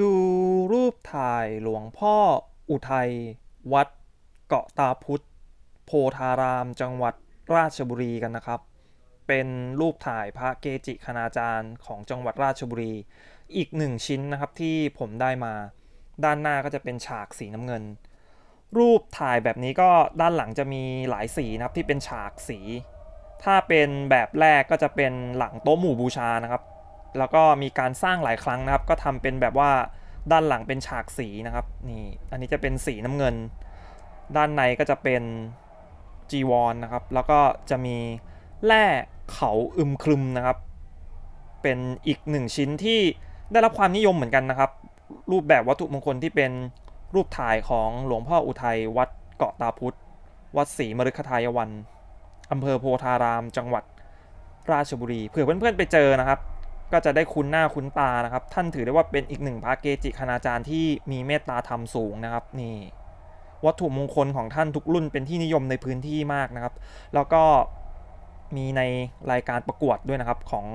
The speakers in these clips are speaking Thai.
ดูรูปถ่ายหลวงพ่ออุทัย วัดเกาะตาพุธโพธารามจังหวัดราชบุรีกันนะครับ เป็นรูปถ่ายพระเกจิคณาจารย์ของจังหวัดราชบุรี อีกหนึ่งชิ้นนะครับที่ผมได้มา ด้านหน้าก็จะเป็นฉากสีน้ำเงิน รูปถ่ายแบบนี้ก็ด้านหลังจะมีหลายสีนะครับที่เป็นฉากสี ถ้าเป็นแบบแรกก็จะเป็นหลังโต๊ะหมู่บูชานะครับ แล้วก็มีการสร้างหลายครั้งนะครับ ก็ทำเป็นแบบว่าด้านหลังเป็นฉากสีนะครับนี่อันนี้จะเป็นสีน้ำเงิน ด้านในก็จะเป็นจีวรนนะครับ แล้วก็จะมีแร่เขาอึมครึมนะครับ เป็นอีกหนึ่งชิ้นที่ได้รับความนิยมเหมือนกันนะครับ รูปแบบวัตถุมงคลที่เป็นรูปถ่ายของหลวงพ่ออุทัยวัดเกาะตาพุธวัดศรีมฤคทายวันอำเภอโพธาราม จังหวัดราชบุรีเผื่อเพื่อนๆไปเจอนะครับ ก็จะได้คุ้นหน้าคุ้นตานะครับ ท่านถือได้ว่าเป็นอีกหนึ่งพระเกจิคณาจารย์ที่มีเมตตาธรรมสูงนะครับนี่วัตถุมงคลของท่านทุกรุ่นเป็นที่นิยมในพื้นที่มากนะครับ แล้วก็มีในรายการประกวดด้วยนะครับของ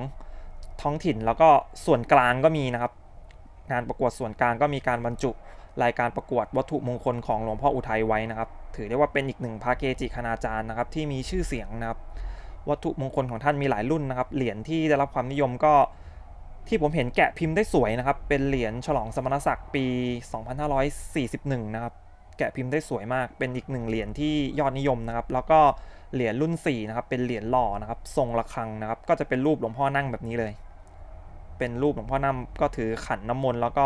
ท้องถิ่นแล้วก็ส่วนกลางก็มีนะครับ งานประกวดส่วนกลางก็มีการบรรจุรายการประกวดวัตถุมงคลของหลวงพ่ออุทัยไว้นะครับ ถือได้ว่าเป็นอีกหนึ่งพระเกจิคณาจารย์นะครับ ที่มีชื่อเสียงนะครับ วัตถุมงคลของท่านมีหลายรุ่นนะครับ เหรียญที่ได้รับความนิยมก็ ที่ผมเห็นแกะพิมพ์ได้สวยนะครับ เป็นเหรียญฉลองสมณศักดิ์ปี 2541 นะครับ แกะพิมพ์ได้สวยมาก เป็นอีกหนึ่งเหรียญที่ยอดนิยมนะครับ แล้วก็เหรียญรุ่น 4 นะครับ เป็นเหรียญหล่อนะครับ ทรงระฆังนะครับ ก็จะเป็นรูปหลวงพ่อนั่งแบบนี้เลย เป็นรูปหลวงพ่อนั่งก็ถือขันน้ำมนต์แล้วก็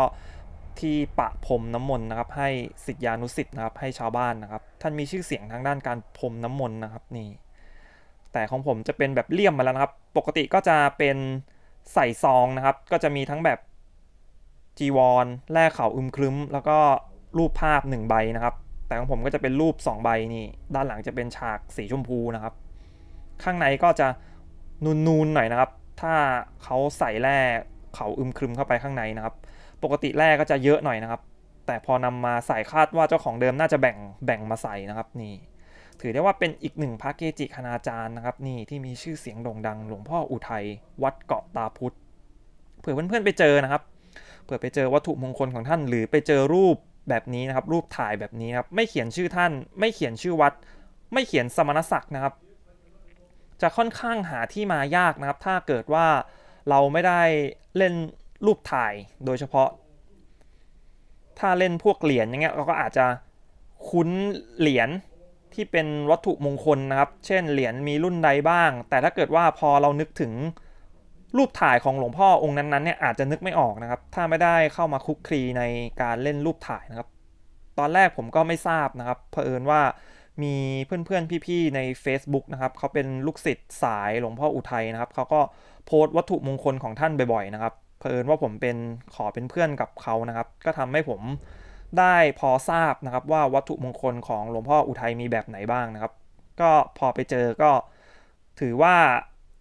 ที่ปะพรมน้ำมนต์นะครับ ให้สิทธิานุสิทธ์นะครับ ให้ชาวบ้านนะครับ ท่านมีชื่อเสียงทางด้านการพรมน้ำมนต์นะครับนี่ แต่ของผมจะเป็นแบบเลี่ยมมาแล้วนะครับ ปกติก็จะเป็น ใส่ซองนะครับ ก็จะมีทั้งแบบจีวรแร่เขาอึมครึ้ม แล้วก็รูปภาพ1ใบนะครับ แต่ของผมก็จะเป็นรูป 2 ใบนี่ ด้านหลังจะเป็นฉากสีชมพูนะครับ ข้างในก็จะนูนๆหน่อยนะครับ ถ้าเขาใส่แร่เขาอึมครึมเข้าไปข้างในนะครับ ปกติแร่ก็จะเยอะหน่อยนะครับ แต่พอนำมาใส่คาดว่าเจ้าของเดิมน่าจะแบ่งแบ่งมาใส่นะครับนี่ ถือได้ว่าเป็นอีกหนึ่งพระเกจิคณาจารย์นะครับนี่ที่มีชื่อเสียงโด่งดัง หลวงพ่ออุทัยวัดเกาะตาพุธเผื่อเพื่อนๆไปเจอนะครับ เผื่อไปเจอวัตถุมงคลของท่าน หรือไปเจอรูปแบบนี้นะครับ รูปถ่ายแบบนี้นครับไม่เขียนชื่อท่าน ไม่เขียนชื่อวัด ไม่เขียนสมณศักดิ์นะครับ จะค่อนข้างหาที่มายากนะครับ ถ้าเกิดว่าเราไม่ได้เล่นรูปถ่ายโดยเฉพาะ ถ้าเล่นพวกเหรียญอย่างเงี้ยเราก็อาจจะคุ้นเหรียญ ที่เป็นวัตถุมงคลนะครับ เช่นเหรียญมีรุ่นใดบ้าง แต่ถ้าเกิดว่าพอเรานึกถึงรูปถ่ายของหลวงพ่อองค์นั้นๆเนี่ยอาจจะนึกไม่ออกนะครับ ถ้าไม่ได้เข้ามาคุกคลีในการเล่นรูปถ่ายนะครับ ตอนแรกผมก็ไม่ทราบนะครับเผอิญว่ามีเพื่อนๆ พี่ๆ ใน Facebook นะครับเขาเป็นลูกศิษย์สายหลวงพ่ออุทัยนะครับเขาก็โพสต์วัตถุมงคลของท่านบ่อยๆนะครับเผอิญว่าผมเป็นขอเป็นเพื่อนกับเขานะครับ ก็ทำให้ผม ได้พอทราบนะครับว่าวัตถุมงคลของหลวงพ่ออุทัยมีแบบไหนบ้างนะครับ ก็พอไปเจอก็ถือว่า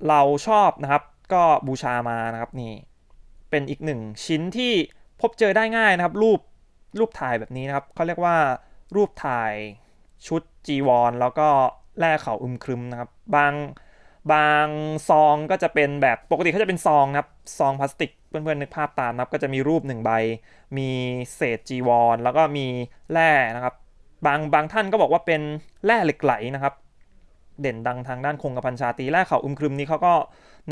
เราชอบนะครับ ก็บูชามานะครับนี่ เป็นอีกหนึ่งชิ้นที่พบเจอได้ง่ายนะครับ รูปรูปถ่ายแบบนี้นะครับเขาเรียกว่ารูปถ่ายชุดจีวร แล้วก็แร่เขาอึมครึมนะครับ บางบางซองก็จะเป็นแบบปกติเขาจะเป็นซองนะครับซองพลาสติก เพื่อนๆนึกภาพตามนะครับก็จะมีรูปหนึ่งใบ มีเศษจีวร แล้วก็มีแร่นะครับ บางบางท่านก็บอกว่าเป็นแร่เหล็กไหลนะครับ เด่นดังทางด้านคงกระพันชาตีแร่เขาอึมครึมนี้เขาก็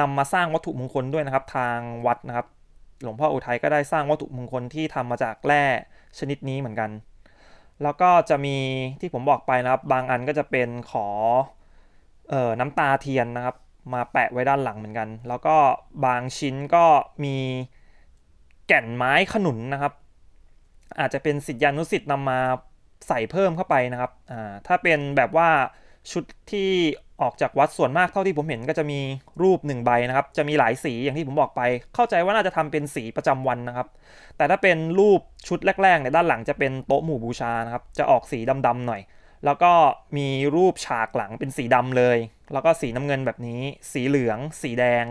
นำมาสร้างวัตถุมงคลด้วยนะครับ ทางวัดนะครับ หลวงพ่ออุทัยก็ได้สร้างวัตถุมงคลที่ทำมาจากแร่ชนิดนี้เหมือนกัน แล้วก็จะมีที่ผมบอกไปนะครับ บางอันก็จะเป็นขอเอ่อน้ำตาเทียนนะครับ มาแปะไว้ด้านหลังเหมือนกัน แล้วก็บางชิ้นก็มีแก่นไม้ขนุนนะครับ อาจจะเป็นสิทธิานุสิทธิ์นำมาใส่เพิ่มเข้าไปนะครับอ่าถ้าเป็นแบบว่าชุดที่ออกจากวัดส่วนมากเท่าที่ผมเห็นก็จะมีรูปหนึ่งใบนะครับ จะมีหลายสีอย่างที่ผมบอกไป เข้าใจว่าน่าจะทำเป็นสีประจำวันนะครับ แต่ถ้าเป็นรูปชุดแรกๆเนี่ยด้านหลังจะเป็นโต๊ะหมู่บูชานะครับ จะออกสีดำๆหน่อย แล้วก็มีรูปฉากหลังเป็นสีดำเลย แล้วก็สีน้ำเงินแบบนี้ สีเหลือง สีแดง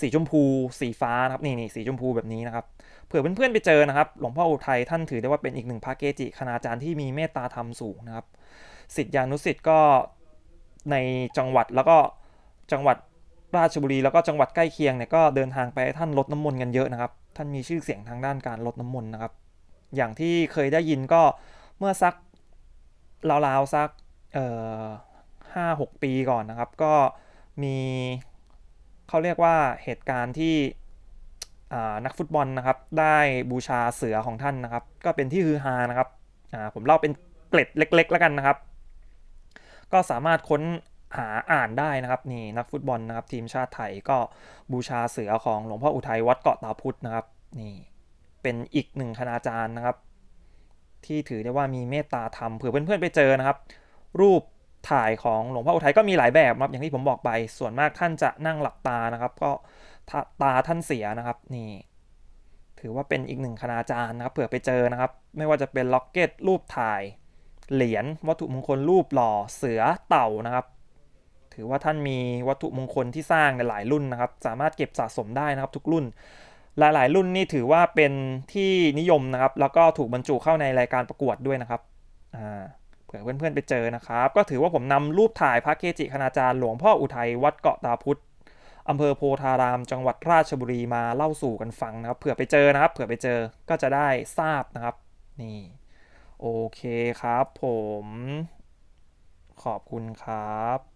สีชมพู สีฟ้านะครับนี่นี่สีชมพูแบบนี้นะครับเผื่อเพื่อนๆไปเจอนะครับ หลวงพ่ออุทัยท่านถือได้ว่าเป็นอีกหนึ่งพระเกจิคณาจารย์ที่มีเมตตาธรรมสูงนะครับสิทธิานุสิทธิ์ก็ในจังหวัดแล้วก็จังหวัดราชบุรีแล้วก็จังหวัดใกล้เคียงเนี่ยก็เดินทางไปท่านลดน้ำมนต์กันเยอะนะครับ ท่านมีชื่อเสียงทางด้านการลดน้ำมนต์นะครับ อย่างที่เคยได้ยินก็เมื่อสัก ราวๆสักห้าหกปีก่อนนะครับ ก็มีเขาเรียกว่าเหตุการณ์ที่นักฟุตบอลนะครับ ได้บูชาเสือของท่านนะครับ ก็เป็นที่ฮือฮานะครับผมเล่าเป็นเกร็ดเล็ก ๆ แล้วกันนะครับ ก็สามารถค้นหาอ่านได้นะครับนี่นักฟุตบอลนะครับ ทีมชาติไทยก็บูชาเสือของหลวงพ่ออุทัยวัดเกาะตาพุธนะครับนี่เป็นอีกหนึ่งคณาจารย์นะครับ ที่ถือได้ว่ามีเมตตาธรรมเผื่อเพื่อนๆไปเจอนะครับ รูปถ่ายของหลวงพ่ออุทัยก็มีหลายแบบนะครับอย่างที่ผมบอกไป ส่วนมากท่านจะนั่งหลับตานะครับ ก็ตาตาท่านเสียนะครับนี่ถือว่าเป็นอีกหนึ่งคณาจารย์นะครับเผื่อไปเจอนะครับ ไม่ว่าจะเป็นล็อกเก็ตรูปถ่าย เหรียญวัตถุมงคลรูปหล่อเสือเต่านะครับ ถือว่าท่านมีวัตถุมงคลที่สร้างในหลายรุ่นนะครับ สามารถเก็บสะสมได้นะครับทุกรุ่น หลาย ๆ รุ่นนี่ถือว่าเป็นที่นิยมนะครับ แล้วก็ถูกบรรจุเข้าในรายการประกวดด้วยนะครับเผื่อเพื่อน ๆ ไปเจอนะครับ ก็ถือว่าผมนำรูปถ่ายพระเกจิคณาจารย์หลวงพ่ออุทัยวัดเกาะตาพุธอำเภอโพธาราม จังหวัดราชบุรีมาเล่าสู่กันฟังนะครับ เผื่อไปเจอนะครับ เผื่อไปเจอก็จะได้ทราบนะครับ นี่ โอเคครับผม ขอบคุณครับ